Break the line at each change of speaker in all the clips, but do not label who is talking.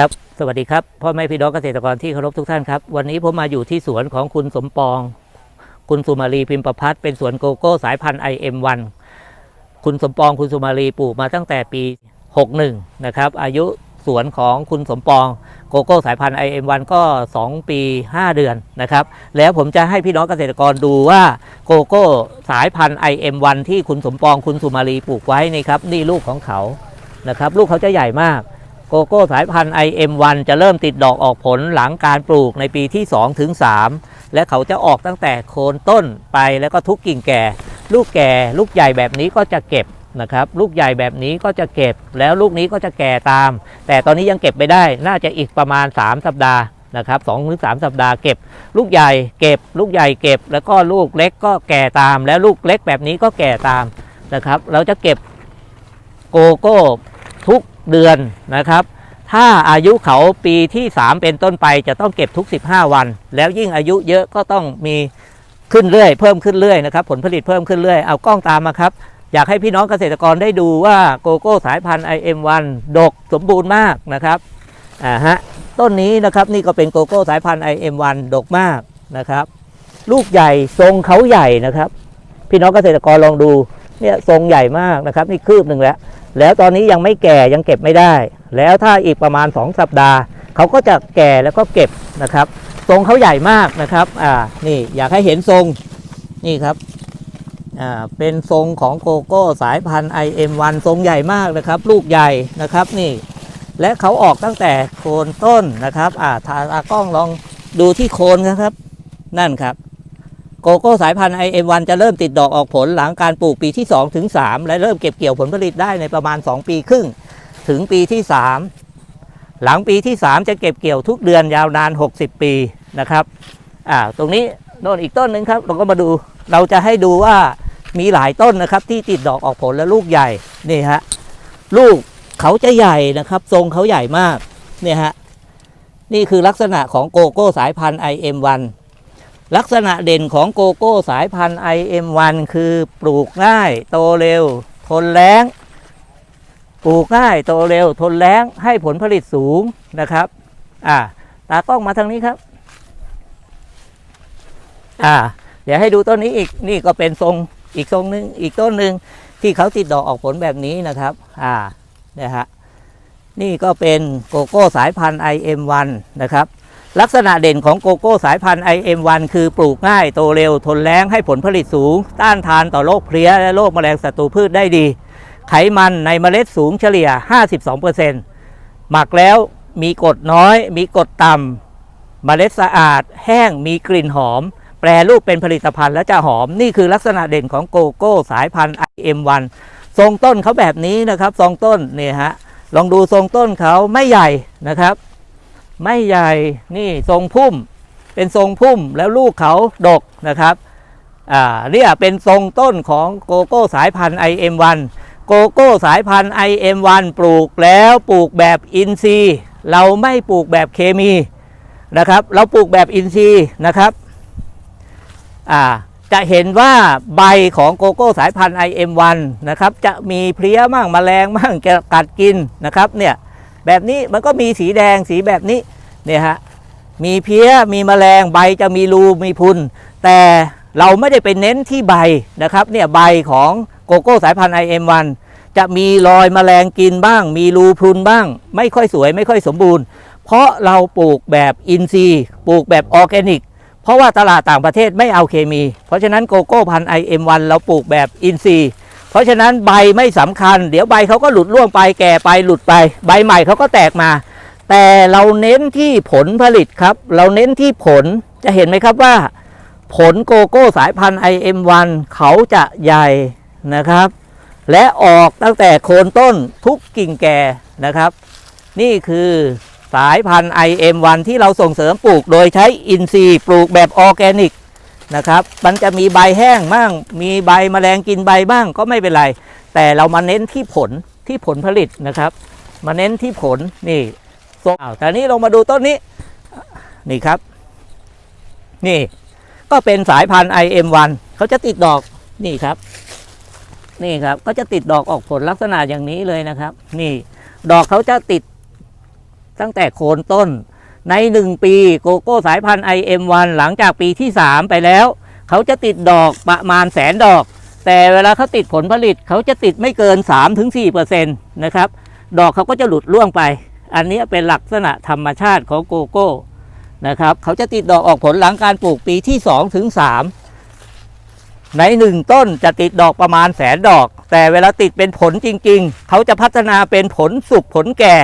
ครับ สวัสดีครับ พ่อแม่พี่น้องเกษตรกรที่เคารพทุกท่านครับ วันนี้ผมมาอยู่ที่สวนของคุณสมปอง คุณสุมาลีพิมพ์ประพัฒน์เป็นสวนโกโก้สายพันธุ์ IM1 คุณสมปองคุณสุมาลีปลูกมาตั้งแต่ปี 61 นะครับ อายุสวนของคุณสมปองโกโก้สายพันธุ์ IM1 ก็ 2 ปี 5 เดือนนะครับ แล้วผมจะให้พี่น้องเกษตรกรดูว่าโกโก้สายพันธุ์ IM1 ที่คุณสมปองคุณสุมาลีปลูกไว้นี่ครับ นี่ลูกของเขานะครับ ลูกเขาจะใหญ่มาก โกโก้สายพันธุ์ IM1 จะเริ่มติดดอกออกผลหลังการปลูกในปีที่ 2 ถึง 3 และเขาจะออกตั้งแต่โคนต้นไปแล้วก็ทุกกิ่งแก่ ลูกแก่ลูกใหญ่แบบนี้ก็จะเก็บนะครับ ลูกใหญ่แบบนี้ก็จะเก็บ แล้วลูกนี้ก็จะแก่ตาม แต่ตอนนี้ยังเก็บไม่ได้ น่าจะอีกประมาณ 3 สัปดาห์นะครับสองหรือ3สัปดาห์เก็บ ลูกใหญ่เก็บ ลูกใหญ่เก็บ แล้วก็ลูกเล็กก็แก่ตาม แล้วลูกเล็กแบบนี้ก็แก่ตามนะครับ เราจะเก็บโกโก้ทุก เดือนนะครับ ถ้าอายุเขาปีที่ 3 เป็นต้นไปจะต้องเก็บทุก 15 วัน แล้วยิ่งอายุเยอะก็ต้องมีขึ้นเรื่อยเพิ่มขึ้นเรื่อยนะครับ ผลผลิตเพิ่มขึ้นเรื่อยเอากล้องตามมาครับอยากให้พี่น้องเกษตรกรได้ดูว่าโกโก้สายพันธุ์ IM1 ดกสมบูรณ์มากนะครับอ่าฮะต้นนี้นะครับนี่ก็เป็นโกโก้สายพันธุ์ IM1 ดกมากนะครับ ลูกใหญ่ทรงเขาใหญ่นะครับ พี่น้องเกษตรกรลองดู เนี่ยทรงใหญ่มากนะครับ นี่คืบหนึ่งแล้ว แล้วตอนนี้ยังไม่แก่ยังเก็บไม่ได้ แล้วถ้าอีกประมาณ 2 สัปดาห์เขาก็จะแก่แล้วก็เก็บนะครับ ทรงเขาใหญ่มากนะครับอ่านี่อยากให้เห็นทรงนี่ครับอ่าเป็นทรงของโกโก้สายพันธุ์ IM1 ทรงใหญ่มากนะครับ ลูกใหญ่นะครับนี่และเขาออกตั้งแต่โคนต้นนะครับอ่าทาตากล้องลองดูที่โคนนะครับ นั่นครับ โกโก้สายพันธุ์ IM1 จะเริ่มติดดอกออกผลหลังการปลูกปีที่ 2 ถึง 3 และเริ่มเก็บเกี่ยวผลผลิตได้ในประมาณ 2 ปีครึ่ง ถึงปีที่ 3 หลังปีที่ 3 จะเก็บเกี่ยวทุกเดือนยาวนาน 60 ปีนะครับอ่าตรงนี้โน่นอีกต้นหนึ่งครับ เราก็มาดูเราจะให้ดูว่ามีหลายต้นนะครับ ที่ติดดอกออกผลและลูกใหญ่นี่ฮะลูกเขาจะใหญ่นะครับ ทรงเขาใหญ่มากเนี่ยฮะนี่คือลักษณะของโกโก้สายพันธุ์ IM1 ลักษณะเด่นของโกโก้สายพันธุ์ IM1 คือปลูกง่าย โตเร็ว ทนแล้ง ปลูกง่าย โตเร็ว ทนแล้ง ให้ผลผลิตสูงนะครับ อ่า ตากล้องมาทางนี้ครับ อ่า เดี๋ยวให้ดูต้นนี้อีก นี่ก็เป็นทรงอีกทรงหนึ่งอีกต้นหนึ่งที่เขาติดดอกออกผลแบบนี้นะครับ อ่าเนี่ยฮะ นี่ก็เป็นโกโก้สายพันธุ์ IM1 นะครับ ลักษณะเด่นของโกโก้สายพันธุ์ IM1 คือปลูกง่าย โตเร็ว ทนแล้งให้ผลผลิตสูง ต้านทานต่อโรคเพลี้ย และโรคแมลงศัตรูพืชได้ดี ไขมันในเมล็ดสูงเฉลี่ย 52%หมักแล้วมีกรดน้อย มีกรดต่ำเมล็ดสะอาด แห้งมีกลิ่นหอม แปรรูปเป็นผลิตภัณฑ์และจะหอม นี่คือลักษณะเด่นของโกโก้สายพันธุ์ IM1 ทรงต้นเขาแบบนี้นะครับทรงต้นเนี่ยฮะลองดูทรงต้นเขาไม่ใหญ่นะครับ ไม่ใหญ่นี่ทรงพุ่ม เป็นทรงพุ่มแล้วลูกเขาดกนะครับอ่าเนี่ยเป็นทรงต้นของโกโก้สายพันธุ์ IM1 โกโก้สายพันธุ์ IM1 ปลูกแล้วปลูกแบบอินทรีย์เราไม่ปลูกแบบเคมีนะครับ เราปลูกแบบอินทรีย์นะครับอ่าจะเห็นว่าใบของโกโก้สายพันธุ์ IM1 นะครับ จะมีเพลี้ยมั่งแมลงมั่งจะกัดกินนะครับเนี่ย แบบนี้มันก็มีสีแดงสีแบบนี้เนี่ยฮะมีเพี้ยมีแมลงใบจะมีรูมีพุนแต่เราไม่ได้ไปเน้นที่ใบนะครับเนี่ยใบของโกโก้สายพันธุ์ IM1 จะมีรอยแมลงกินบ้าง มีรูพุนบ้าง ไม่ค่อยสวยไม่ค่อยสมบูรณ์ เพราะเราปลูกแบบอินทรีย์ปลูกแบบออร์แกนิก เพราะว่าตลาดต่างประเทศไม่เอาเคมี เพราะฉะนั้นโกโก้พันธุ์ IM1 เราปลูกแบบอินทรีย์ เพราะฉะนั้นใบไม่สำคัญ เดี๋ยวใบเขาก็หลุดร่วงไปแก่ไปหลุดไป ใบใหม่เขาก็แตกมา แต่เราเน้นที่ผลผลิตครับ เราเน้นที่ผลจะเห็นไหมครับว่า ผลโกโก้สายพันธุ์ IM1 เขาจะใหญ่นะครับ และออกตั้งแต่โคนต้นทุกกิ่งแก่นะครับ นี่คือสายพันธุ์ IM1 ที่เราส่งเสริมปลูกโดยใช้อินทรีย์ปลูกแบบออร์แกนิก นะครับ มันจะมีใบแห้งบ้าง มีใบแมลงกินใบบ้างก็ไม่เป็นไร แต่เรามาเน้นที่ผลที่ผลผลิตนะครับ มาเน้นที่ผลนี่ส่งอ้าวแต่นี้ลงมาดูต้นนี้นี่ครับ นี่ ก็เป็นสายพันธุ์ IM1 เขาจะติดดอกนี่ครับ นี่ครับก็จะติดดอกออกผลลักษณะอย่างนี้เลยนะครับ นี่ ดอกเขาจะติดตั้งแต่โคนต้น ใน 1 ปีโกโก้สายพันธุ์ IM1 หลังจากปีที่ 3 ไปแล้ว เขาจะติดดอกประมาณแสนดอก แต่เวลาเขาติดผลผลิตเขาจะติดไม่เกิน 3-4%นะครับ ดอกเขาก็จะหลุดร่วงไป อันนี้เป็นลักษณะธรรมชาติของโกโก้นะครับเขาจะติดดอกออกผลหลังการปลูกปีที่2ถึง3ในหนึ่งต้นจะติดดอกประมาณแสนดอก แต่เวลาติดเป็นผลจริง ๆ เขาจะพัฒนาเป็นผลสุกผลแก่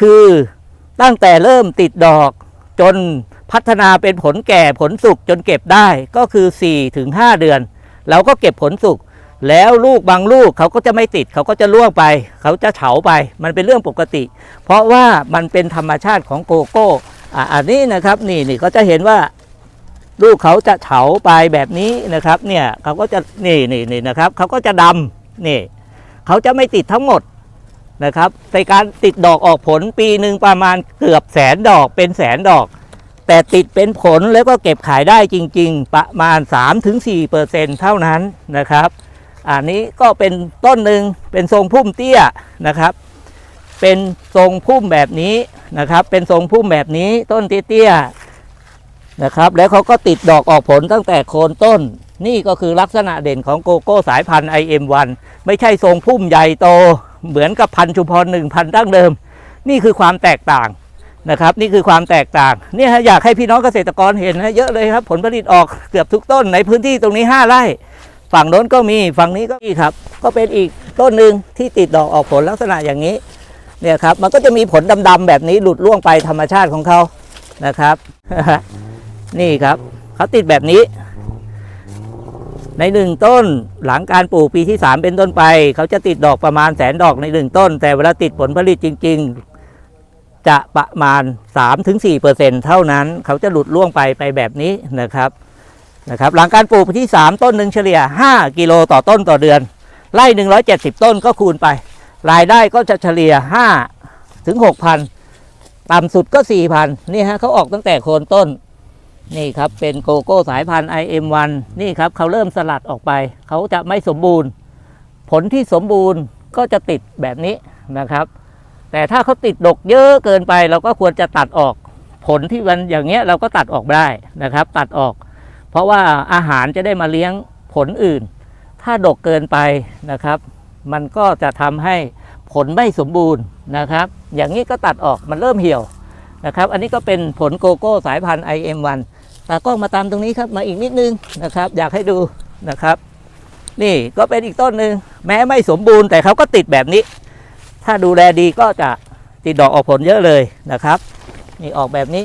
คือ ตั้งแต่เริ่มติดดอกจนพัฒนาเป็นผลแก่ผลสุกจนเก็บได้ก็คือ 4-5เดือน เราก็เก็บผลสุกแล้วลูกบางลูกเขาก็จะไม่ติดเขาก็จะล่วงไป เขาจะเฉาไป มันเป็นเรื่องปกติ เพราะว่ามันเป็นธรรมชาติของโกโก้อะอันนี้นะครับนี่นี่ก็จะเห็นว่าลูกเขาจะเฉาไปแบบนี้นะครับ เนี่ยเขาก็จะนี่นี่นี่นะครับเขาก็จะดำนี่เขาจะไม่ติดทั้งหมด นะครับในการติดดอกออกผลปีหนึ่งประมาณเกือบแสนดอกเป็นแสนดอก แต่ติดเป็นผลแล้วก็เก็บขายได้จริง ๆ ประมาณ 3-4%เท่านั้นนะครับ อันนี้ก็เป็นต้นหนึ่งเป็นทรงพุ่มเตี้ยนะครับ เป็นทรงพุ่มแบบนี้นะครับ เป็นทรงพุ่มแบบนี้ต้นเตี้ยๆนะครับ แล้วเขาก็ติดดอกออกผลตั้งแต่โคนต้นนี่ก็คือลักษณะเด่นของโกโก้สายพันธุ์ IM1 ไม่ใช่ทรงพุ่มใหญ่โต เหมือนกับพันธุ์ชุมพรหนึ่งพันดั้งเดิม นี่คือความแตกต่างนะครับ นี่คือความแตกต่างเนี่ยฮะอยากให้พี่น้องเกษตรกรเห็นนะเยอะเลยครับผลผลิตออกเกือบทุกต้นในพื้นที่ตรงนี้ 5ไร่ฝั่งโน้นก็มีฝั่งนี้ก็มีครับ ก็เป็นอีกต้นหนึ่งที่ติดดอกออกผลลักษณะอย่างนี้เนี่ยครับมันก็จะมีผลดำๆแบบนี้หลุดล่วงไปธรรมชาติของเขานะครับ นี่ครับเขาติดแบบนี้ ในหนึ่งต้นหลังการปลูกปีที่ 3 เป็นต้นไป เขาจะติดดอกประมาณแสนดอกในหนึ่งต้น แต่เวลาติดผลผลิตจริง ๆ จะประมาณ 3-4%เท่านั้น เขาจะหลุดล่วงไปไปแบบนี้นะครับนะครับ หลังการปลูกที่ 3 ต้นหนึ่งเฉลี่ย 5 กิโลต่อต้นต่อเดือน ไร่170 ต้นก็คูณไป รายได้ก็จะเฉลี่ย5ถึง6,000ต่ำสุดก็4,000นี่ฮะเขาออกตั้งแต่โคนต้น นี่ครับเป็นโกโก้สายพันธุ์ IM1 นี่ครับเขาเริ่มสลัดออกไป เขาจะไม่สมบูรณ์ ผลที่สมบูรณ์ก็จะติดแบบนี้นะครับ แต่ถ้าเขาติดดกเยอะเกินไป เราก็ควรจะตัดออก ผลที่มันอย่างเงี้ยเราก็ตัดออกได้นะครับ ตัดออก เพราะว่าอาหารจะได้มาเลี้ยงผลอื่น ถ้าดกเกินไปนะครับ มันก็จะทำให้ผลไม่สมบูรณ์นะครับ อย่างนี้ก็ตัดออกมันเริ่มเหี่ยว นะครับ อันนี้ก็เป็นผลโกโก้สายพันธุ์ IM1 ตากล้องมาตามตรงนี้ครับมาอีกนิดนึงนะครับ อยากให้ดูนะครับ นี่ก็เป็นอีกต้นหนึ่งแม้ไม่สมบูรณ์แต่เขาก็ติดแบบนี้ ถ้าดูแลดีก็จะติดดอกออกผลเยอะเลยนะครับ นี่ออกแบบนี้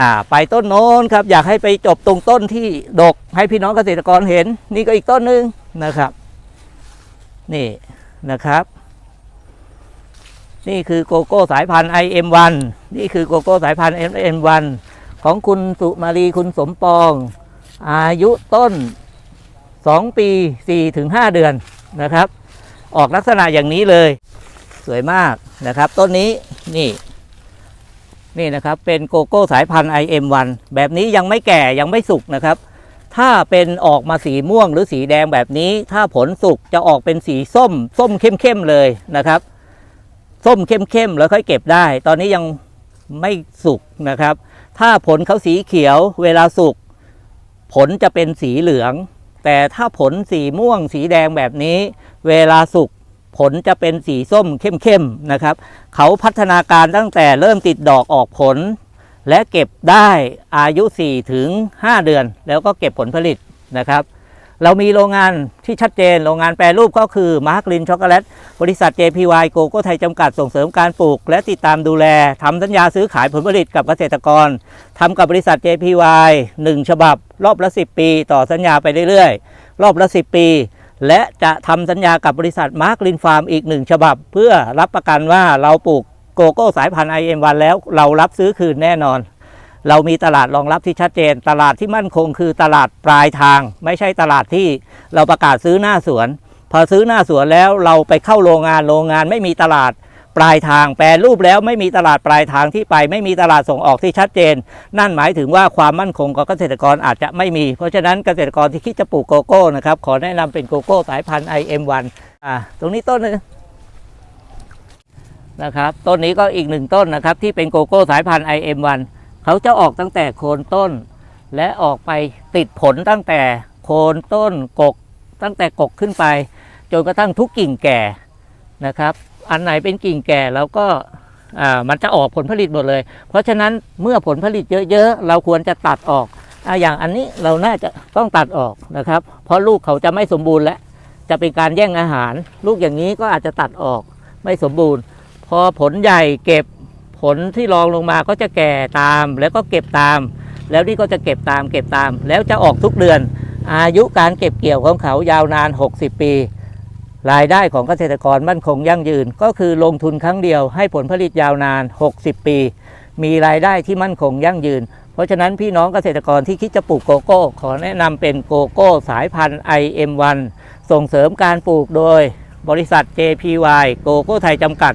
อ่าไปต้นโน้นครับ อยากให้ไปจบตรงต้นที่ดกให้พี่น้องเกษตรกรเห็น นี่ก็อีกต้นหนึ่งนะครับ นี่นะครับ นี่คือโกโก้สายพันธุ์ IM1 นี่คือโกโก้สายพันธุ์ IM1 ของคุณสุมารีคุณสมปอง อายุต้น 2 ปี4-5ถึง5เดือนนะครับ ออกลักษณะอย่างนี้เลย สวยมากนะครับ ต้นนี้นี่ นี่นะครับ เป็นโกโก้สายพันธุ์ IM1 แบบนี้ยังไม่แก่ยังไม่สุกนะครับ ถ้าเป็นออกมาสีม่วงหรือสีแดงแบบนี้ ถ้าผลสุกจะออกเป็นสีส้ม ส้มเข้มๆเลยนะครับ ส้มเข้มๆแล้วค่อยเก็บได้ ตอนนี้ยังไม่สุกนะครับ ถ้าผลเขาสีเขียวเวลาสุกผลจะเป็นสีเหลือง แต่ถ้าผลสีม่วงสีแดงแบบนี้ เวลาสุกผลจะเป็นสีส้มเข้มๆนะครับ เขาพัฒนาการตั้งแต่เริ่มติดดอกออกผล และเก็บได้อายุ 4 ถึง 5 เดือน แล้วก็เก็บผลผลิตนะครับ เรามีโรงงานที่ชัดเจน โรงงานแปรรูปก็คือมาร์กลินช็อกโกแลตบริษัท JPY โกโก้ไทยจำกัดส่งเสริมการปลูก และติดตามดูแลทำสัญญาซื้อขายผลผลิตกับเกษตรกรทำกับบริษัท JPY 1 ฉบับ รอบละ 10 ปี ต่อสัญญาไปเรื่อยๆ รอบละ 10 ปี และจะทำสัญญากับบริษัทมาร์กลินฟาร์มอีก 1 ฉบับ เพื่อรับประกันว่าเราปลูกโกโก้สายพันธุ์ IM1 แล้วเรารับซื้อคืนแน่นอน เรามีตลาดรองรับที่ชัดเจน ตลาดที่มั่นคงคือตลาดปลายทาง ไม่ใช่ตลาดที่เราประกาศซื้อหน้าสวน พอซื้อหน้าสวนแล้วเราไปเข้าโรงงานโรงงานไม่มีตลาดปลายทาง แปรรูปแล้วไม่มีตลาดปลายทางที่ไป ไม่มีตลาดส่งออกที่ชัดเจน นั่นหมายถึงว่าความมั่นคงของเกษตรกรอาจจะไม่มี เพราะฉะนั้นเกษตรกรที่คิดจะปลูกโกโก้นะครับขอแนะนำเป็นโกโก้สายพันธุ์ IM1 อ่าตรงนี้ต้นนึงนะครับต้นนี้ก็อีกหนึ่งต้นนะครับที่เป็นโกโก้สายพันธุ์ IM1 เขาจะออกตั้งแต่โคนต้น และออกไปติดผลตั้งแต่โคนต้นกก ตั้งแต่กกขึ้นไป จนกระทั่งทุกกิ่งแก่นะครับ อันไหนเป็นกิ่งแก่เราก็มันจะออกผลผลิตหมดเลย เพราะฉะนั้นเมื่อผลผลิตเยอะๆ เราควรจะตัดออกออย่างอันนี้เราน่าจะต้องตัดออกนะครับ เพราะลูกเขาจะไม่สมบูรณ์แล้วจะเป็นการแย่งอาหาร ลูกอย่างนี้ก็อาจจะตัดออกไม่สมบูรณ์ พอผลใหญ่เก็บ ผลที่รองลงมาก็จะแก่ตามแล้วก็เก็บตาม แล้วนี่ก็จะเก็บตามเก็บตาม แล้วจะออกทุกเดือน อายุการเก็บเกี่ยวของเขายาวนาน 60 ปี รายได้ของเกษตรกรมั่นคงยั่งยืน ก็คือลงทุนครั้งเดียวให้ผลผลิตยาวนาน 60 ปี มีรายได้ที่มั่นคงยั่งยืน เพราะฉะนั้นพี่น้องเกษตรกรที่คิดจะปลูกโกโก้ ขอแนะนำเป็นโกโก้สายพันธุ์ IM1 ส่งเสริมการปลูกโดย บริษัท JPY โกโก้ไทยจำกัด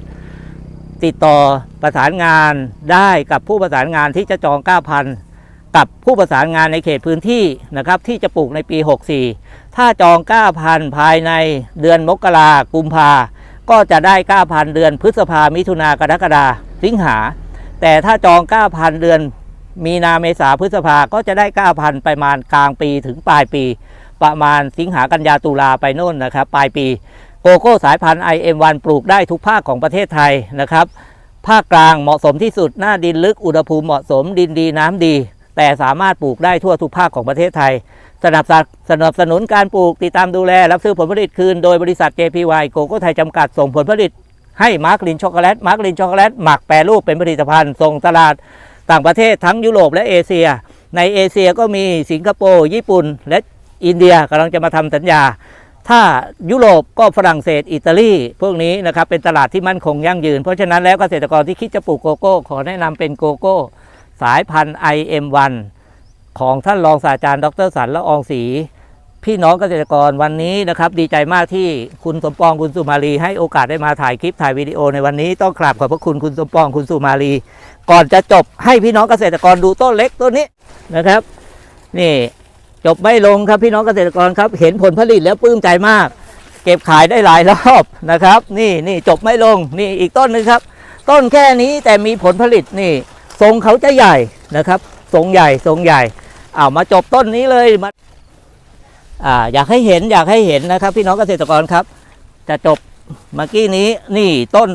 ติดต่อประสานงานได้กับผู้ประสานงานที่จะจอง9,000กับผู้ประสานงานในเขตพื้นที่นะครับที่จะปลูกในปี 64 ถ้าจอง9,000ภายในเดือนมกรากุมภาก็จะได้9,000เดือนพฤษภามิถุนากรกฎาสิงหา แต่ถ้าจอง9,000เดือนมีนาเมษาพฤษภาก็จะได้9,000ประมาณกลางปีถึงปลายปี ประมาณสิงหากันยาตุลาไปโน่นนะครับ ปลายปี โกโก้สายพันธุ์ IM1 ปลูกได้ทุกภาคของประเทศไทยนะครับ ภาคกลางเหมาะสมที่สุดหน้าดินลึกอุณหภูมิเหมาะสมดินดีน้ำดี แต่สามารถปลูกได้ทั่วทุกภาคของประเทศไทย สนับสนุนสนับสนุนการปลูกติดตามดูแล รับซื้อผลผลิตคืนโดยบริษัท JPY โกโก้ไทยจำกัดส่งผลผลิตให้มาร์กลินช็อกโกแลตมาร์กลินช็อกโกแลตหมักแปรรูปเป็นผลิตภัณฑ์ส่งตลาดต่างประเทศทั้งยุโรปและเอเชีย ในเอเชียก็มีสิงคโปร์ญี่ปุ่น และอินเดียกำลังจะมาทำสัญญา ถ้ายุโรปก็ฝรั่งเศสอิตาลีพวกนี้นะครับเป็นตลาดที่มั่นคงยั่งยืน เพราะฉะนั้นแล้วเกษตรกรที่คิดจะปลูกโกโก้ ขอแนะนำเป็นโกโก้ สายพันธุ์ IM1 ของท่านรองศาสตราจารย์ดรสันละอองศรีพี่น้องเกษตรกรวันนี้นะครับดีใจมากที่คุณสมปองคุณสุมาลี ให้โอกาสได้มาถ่ายคลิปถ่ายวิดีโอในวันนี้ต้องกราบขอบพระคุณคุณสมปองคุณสุมาลี ก่อนจะจบให้พี่น้องเกษตรกรดูต้นเล็กต้นนี้นะครับ นี่ จบไม่ลงครับพี่น้องเกษตรกรครับ เห็นผลผลิตแล้วปลื้มใจมาก เก็บขายได้หลายรอบนะครับ นี่นี่จบไม่ลงนี่อีกต้นนึงครับ ต้นแค่นี้แต่มีผลผลิตนี่ ทรงเขาจะใหญ่นะครับ ทรงใหญ่ทรงใหญ่เอามาจบต้นนี้เลยมาอ่าอยากให้เห็นอยากให้เห็นนะครับ พี่น้องเกษตรกรครับ จะจบเมื่อกี้นี้นี่ต้น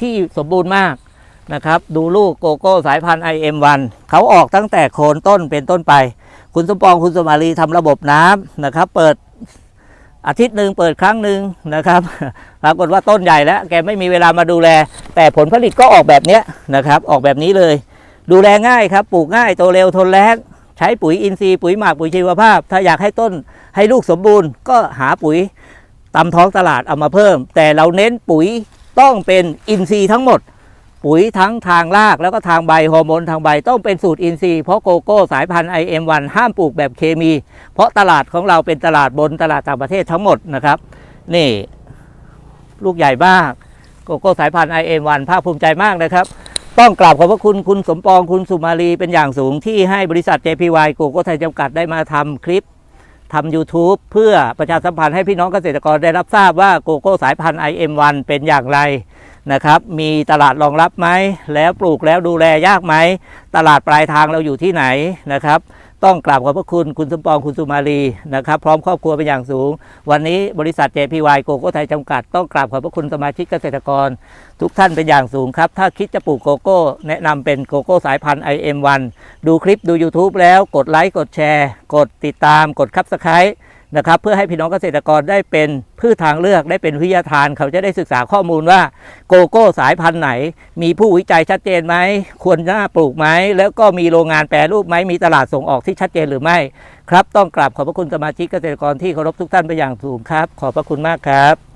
ที่สมบูรณ์มากนะครับ ดูลูกโกโก้สายพันธุ์ IM1 เขาออกตั้งแต่โคนต้นเป็นต้นไป คุณสมปองคุณสมารีทำระบบน้ำนะครับ เปิดอาทิตย์หนึ่งเปิดครั้งหนึ่งนะครับปรากฏว่าต้นใหญ่แล้ว แกไม่มีเวลามาดูแล แต่ผลผลิตก็ออกแบบเนี้ยนะครับ ออกแบบนี้เลย ดูแลง่ายครับ ปลูกง่ายโตเร็วทนแรงใช้ปุ๋ยอินทรีย์ปุ๋ยหมักปุ๋ยชีวภาพ ถ้าอยากให้ต้นให้ลูกสมบูรณ์ ก็หาปุ๋ยตามท้องตลาดเอามาเพิ่ม แต่เราเน้นปุ๋ยต้องเป็นอินทรีย์ทั้งหมด ปุ๋ยทั้งทางรากแล้วก็ทางใบฮอร์โมนทางใบต้องเป็นสูตรอินทรีย์เพราะโกโก้สายพันธุ์ IM1 ห้ามปลูกแบบเคมี เพราะตลาดของเราเป็นตลาดบนตลาดต่างประเทศทั้งหมดนะครับ นี่ลูกใหญ่มากโกโก้สายพันธุ์ IM1 ภาคภูมิใจมากนะครับต้องกราบขอบพระคุณคุณสมปองคุณสุมาลีเป็นอย่างสูงที่ให้บริษัท JPY โกโก้ไทยจำกัดได้มาทำคลิปทำ YouTube เพื่อประชาสัมพันธ์ให้พี่น้องเกษตรกรได้รับทราบว่าโกโก้สายพันธุ์ IM1 เป็นอย่างไร นะครับ มีตลาดรองรับไหม แล้วปลูกแล้วดูแลยากไหม ตลาดปลายทางเราอยู่ที่ไหนนะครับ ต้องกราบขอบพระคุณคุณสมปองคุณสุมาลีนะครับ พร้อมครอบครัวเป็นอย่างสูง วันนี้บริษัท JPY โกโก้ไทยจำกัด ต้องกราบขอบพระคุณสมาชิกเกษตรกร ทุกท่านเป็นอย่างสูงครับ ถ้าคิดจะปลูกโกโก้ แนะนำเป็นโกโก้สายพันธุ์ IM1 ดูคลิปดู YouTube แล้วกดไลค์กดแชร์ กดติดตามกดคับสไครต์ นะครับเพื่อให้พี่น้องเกษตรกรได้เป็นพืชทางเลือกได้เป็นวิทยาทาน เขาจะได้ศึกษาข้อมูลว่าโกโก้สายพันธุ์ไหน มีผู้วิจัยชัดเจนไหมควรน่าปลูกไหมแล้วก็มีโรงงานแปรรูปไหมมีตลาดส่งออกที่ชัดเจนหรือไม่ครับ ต้องกราบขอบพระคุณสมาชิกเกษตรกรที่เคารพทุกท่านไปอย่างสูงครับ ขอบพระคุณมากครับ